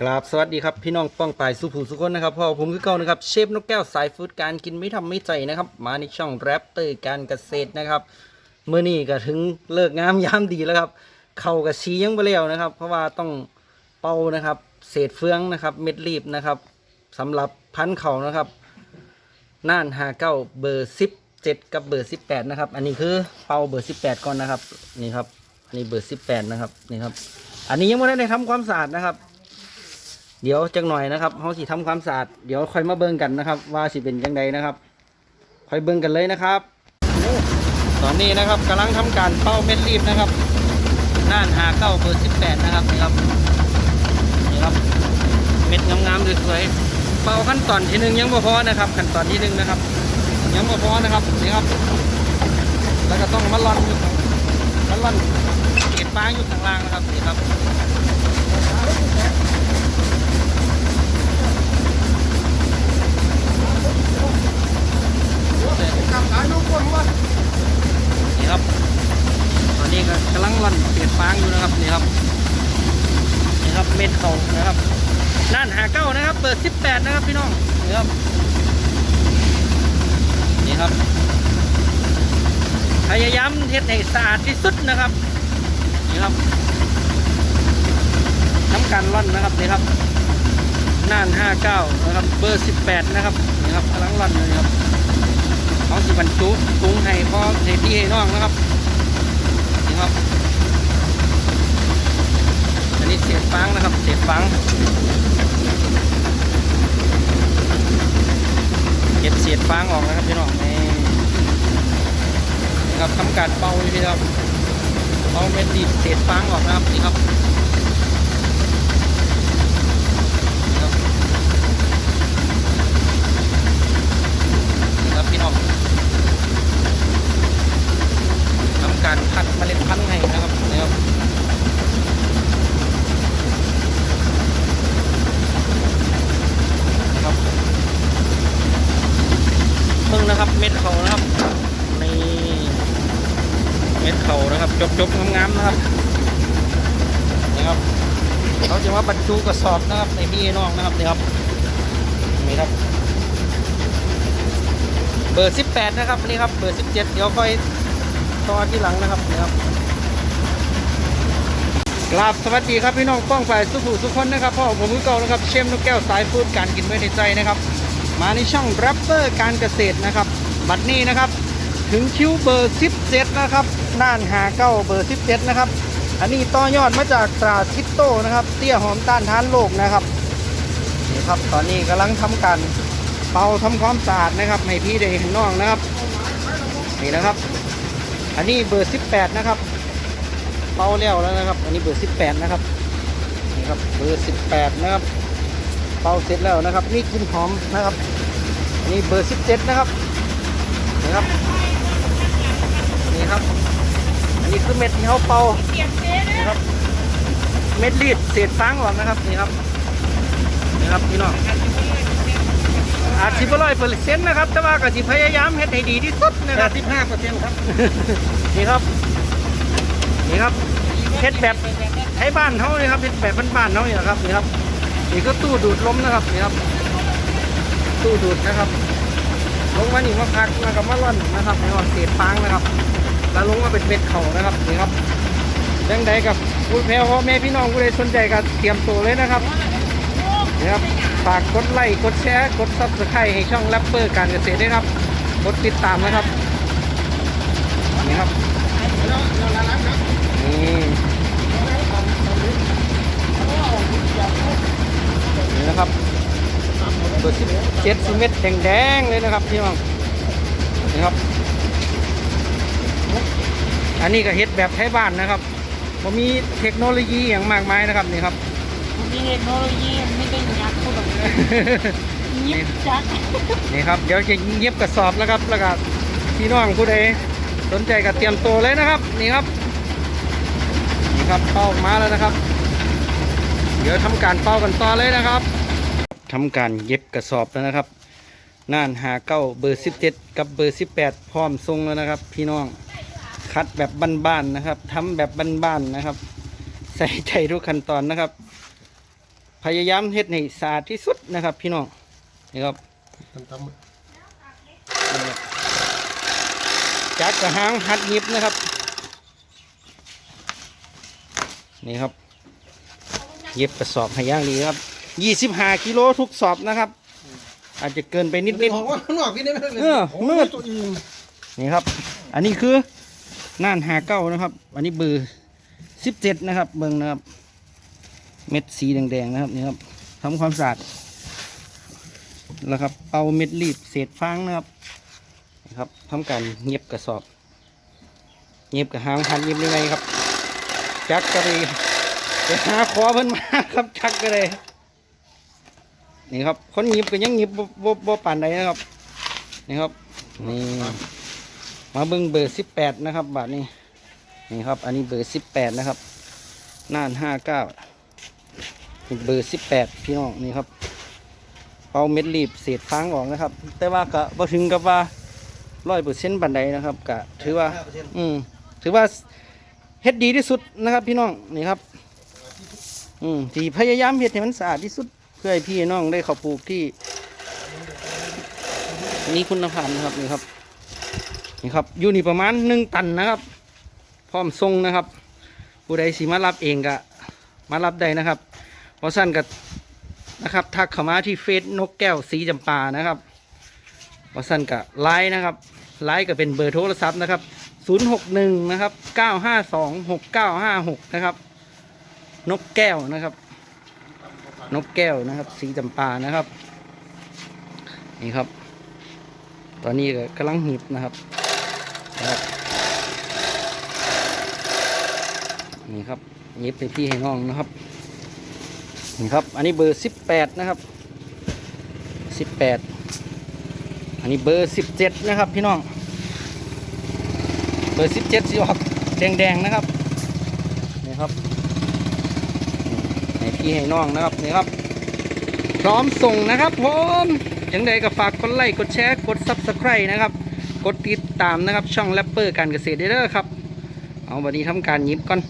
กราบสวัสดีครับพี่น้องป้องปายสุภูสุคนนะครับพ่อผมคือเก่านะครับเชฟนกแก้วสายฟู้ดการกินไม่ทำไม่ใจนะครับ มาในช่องแรปเตอร์การเกษตรนะครับเมื่อนี้ก็ถึงเลิกงามยามดีแล้วครับ เข่ากับชี้ยังไปแล้วนะครับ เพราะว่าต้องเป่านะครับ เศษเฟืองนะครับ เม็ดรีบนะครับสำหรับพันเขานะครับน่านหาเก้าเบอร์สิบเจ็ดกับเบอร์สิบแปดนะครับ อันนี้คือเป่าเบอร์สิบแปดก่อนนะครับนี่ครับนนี้เบอร์สิบแปดนะครับนี่ครับ อันนี้ยังไม่ได้ทำความสะอาดนะครับ เดี๋ยวจังหน่อยนะครับเขาสิทำความสะอาดเดี๋ยวค่อยมาเบิ่งกันนะครับ ว่าสิเป็นยังไงนะครับ ค่อยเบิ่งกันเลยนะครับ ตอนนี้นะครับกำลังทำการเป้าเม็ดรีบนะครับน่านหาเก้าเบอร์สิบแปดนะครับนี่ครับนี่ครับ เม็ดงามๆสวยๆเป่าขั้นตอนที่หนึ่งยังไม่พอนะครับ ขั้นตอนที่หนึ่งนะครับ ยังไม่พอนะครับนี่ครับ แล้วก็ต้องมาล่อนอยู่มาล่อนเกล็ดฟางอยู่ข้างล่างนะครับนี่ครับ นี่ครับ ตอนนี้ก็กำลังร่อนเปลี่ยนฟางอยู่นะครับนี่ครับนี่ครับเม็ดเขานะครับน่านหาเก้านะครับ เปิดสิบแปดนะครับพี่น้องนี่ครับนี่ครับ พยายามเทสให้สะอาดที่สุดนะครับนี่ครับทำการร่อนนะครับนี่ครับ น่านห้าเก้านะครับ เบอร์สิบแปดนะครับนี่ครับกำลังร่อนอยู่ครับเขาสิบรรจุถุงให้พ่อให้พี่ให้น้องนะครับนี่ครับอันนี้เศษฟางนะครับเศษฟางเก็บเศษฟางออกนะครับพี่น้องนี่นี่ครับทำการเป่าพี่ครับเป่าเม็ดดีเศษฟางออกนะครับนี่ครับนี่ครับนี่ครับพี่น้อง ทำการคัดเมล็ดพันธุ์ให้นะครับนะครับนะครับเพิ่ง นะครับ เม็ดเขานะครับนี่เม็ดเขานะครับจบจบๆงามๆนะครับนะครับเขาจะว่าบรรจุกระสอบนะครับในพี่น้องนะครับนี่ครับนี่ครับ เบอร์18นะครับนี่ครับเบอร์17เดี๋ยวค่อยต่อที่หลังนะครับนะครับกราบสวัสดีครับพี่น้องป้องฝ่ายสุภูสุขคนนะครับพ่อผมมือเก่านะครับ เชมนกแก้วสายฟูดการกินไว้ในใจนะครับ มาในช่องแรปเปอร์การเกษตรนะครับ บัดนี้นะครับ ถึงคิวเบอร์ 17 นะครับน่านหาเก้าเบอร์ 17 นะครับ อันนี้ต่อยอดมาจากตราทิตโตนะครับ เตี้ยหอมต้านทานโรคนะครับนี่ครับตอนนี้กำลังทำการเป่าทำความสะอาดนะครับให้พี่ได้เห็นน้องนะครับนี่นะครับ อันนี้เบอร์ 18 นะครับเป่าแล้วแล้วนะครับ อันนี้เบอร์ 18 นะครับนี่ครับเบอร์ 18 นะครับ เป่าเสร็จแล้วนะครับ นี่กลินหอมนะครับอันนี้เบอร์17นะครับนี่ครับนี่ครับ อันนี้คือเม็ดที่เขาเป่านี่ครับ เม็ดรีดเศษฟางออกนะครับนี่ครับนี่ครับพี่น้องอาจสิบร้อยเปอร์เซ็นต์นะครับ แต่ว่าก็สิพยายามเฮ็ดให้ดีที่สุดนะครับ15เปอร์เซ็นต์ครับนี่ครับนี่ครับเฮ็ดแบบไทยบ้านเขาเลยครับเฮ็ดแบบบ้านๆเขาเนี่ยครับนี่ครับ นี่ก็ตู้ดูดลมนะครับนี่ครับ ตู้ดูดนะครับ ลงมาหนีมาพักนะครับมาร่อนนะครับในว่าเศษฟางนะครับ แล้วลงมาเป็นเม็ดเข่านะครับนี่ครับดังใดกับผู้แพ้พ่อแม่พี่น้องผู้ใดสนใจก็เตรียมตัวเลยนะครับนะครับฝากกดไลค์กดแชร์กดซับสไครต์ให้ช่องแรปเปอร์การเกษตรด้วยครับกดติดตามนะครับนี่ครับ นี่นี่นะครับเบอร์สิบเจ็ ดสิเม็ดแดงๆเลยนะครับพี่น้องนี่ครับ อันนี้ก็เฮ็ดแบบไทยบ้านนะครับผมมีเทคโนโลยีอย่างมากมายนะครับนี่ครับมีเทคโนโลยีไม่ได้ยักษ์เขาแบบยิบจักนี่ครับเดี๋ยวจะเย็บกระสอบแล้วครับแล้วก็พี่น้องผู้ใดสนใจก็เตรียมตัวเลยนะครับนี่ครับนี่ครับเป้าออกมาแล้วนะครับ เดี๋ยวทำการเป้ากันต่อเลยนะครับ ทำการเย็บกระสอบแล้วนะครับน่านหาเก้าเบอร์สิบเจ็ดกับเบอร์สิบแปดพร้อมทรงแล้วนะครับ พี่น้องคัดแบบบ้านๆนะครับทำแบบบ้านๆนะครับ ใส่ใจทุกขั้นตอนนะครับ พยายามเฮ็ดให้สะอาดที่สุดนะครับ พี่น้องนี่ครับจักกระหางหัดยิบนะครับ นี่ครับ เย็บกระสอบให้ย่างดีครับ ยี่สิบห้ากิโลทุกสอบนะครับ อาจจะเกินไปนิดนินิดดของว่าข้างนอกพี่ได้ไหมเออมืด ตัวเองนี่ครับ อันนี้คือน่านหาเก้านะครับ อันนี้เบอร์สิบเจ็ดนะครับ เบิ่งนะครับ เม็ดสีแดงๆนะครับนี่ครับทำความสะอาดแล้วครับเอาเม็ดรีบเศษฟางนะครับนี่ครับทำการเย็บกระสอบ เย็บกับหางพันเย็บยังไงครับ จักกระเลยไปหาขอเพิ่นมาครับ จักกระเลย นี่ครับคนหยิบก็ยังหยิบบ่บ่บ่ปานใดนะครับ นี่ครับ นี่ มาเบิ่งเบอร์สิบแปดนะครับ บาทนี้ นี่ครับ อันนี้เบอร์สิบแปดนะครับ น่านห้าเก้าเบอร์สิบแปดพี่น้องนี่ครับเอาเม็ดรีบเศษฟางออกนะครับ แต่ว่าก็บ่ถึงกับว่าร้อยเปอร์เซ็นต์บันไดนะครับก็ถือว่า อืม ถือว่าเฮ็ดดีที่สุดนะครับ พี่น้องนี่ครับ อืมที่พยายามเฮ็ดให้มันสะอาดที่สุด เพื่อให้พี่น้องได้เขาปลูกที่มีคุณภาพนะครับนี่ครับนี่ครับอยู่นี่ประมาณหนึ่งตันนะครับ พร้อมส่งนะครับ ผู้ใดสิมารับเองก็มารับได้นะครับเพราะสั้นกับนะครับทักเข้ามาที่เฟซนกแก้วสีจำปานะครับเพราะสั้นกับไลน์นะครับไลน์ก็เป็นเบอร์โทรศัพท์นะครับ 061 นะครับ 952 6956 นะครับ นกแก้วนะครับ นกแก้วนะครับ สีจำปานะครับ นี่ครับ ตอนนี้ก็กำลังหีบนะครับนะครับนี่ครับเย็บไปพี่ให้น้องนะครับนี่ครับ อันนี้เบอร์สิบแปดนะครับสิบแปดอันนี้เบอร์สิบเจ็ดนะครับพี่น้อง เบอร์สิบเจ็ดสีออกแดงๆนะครับนี่ครับ นี่ให้พี่ให้น้องนะครับนี่ครับ พร้อมส่งนะครับผมยังไงก็ฝากกดไลค์กดแชร์กด s u b สไครต์นะครับกดติดตามนะครับช่องแรปเปอร์การเกษตรได้เลยครับ เอาวันนี้ทำการยิบก่อน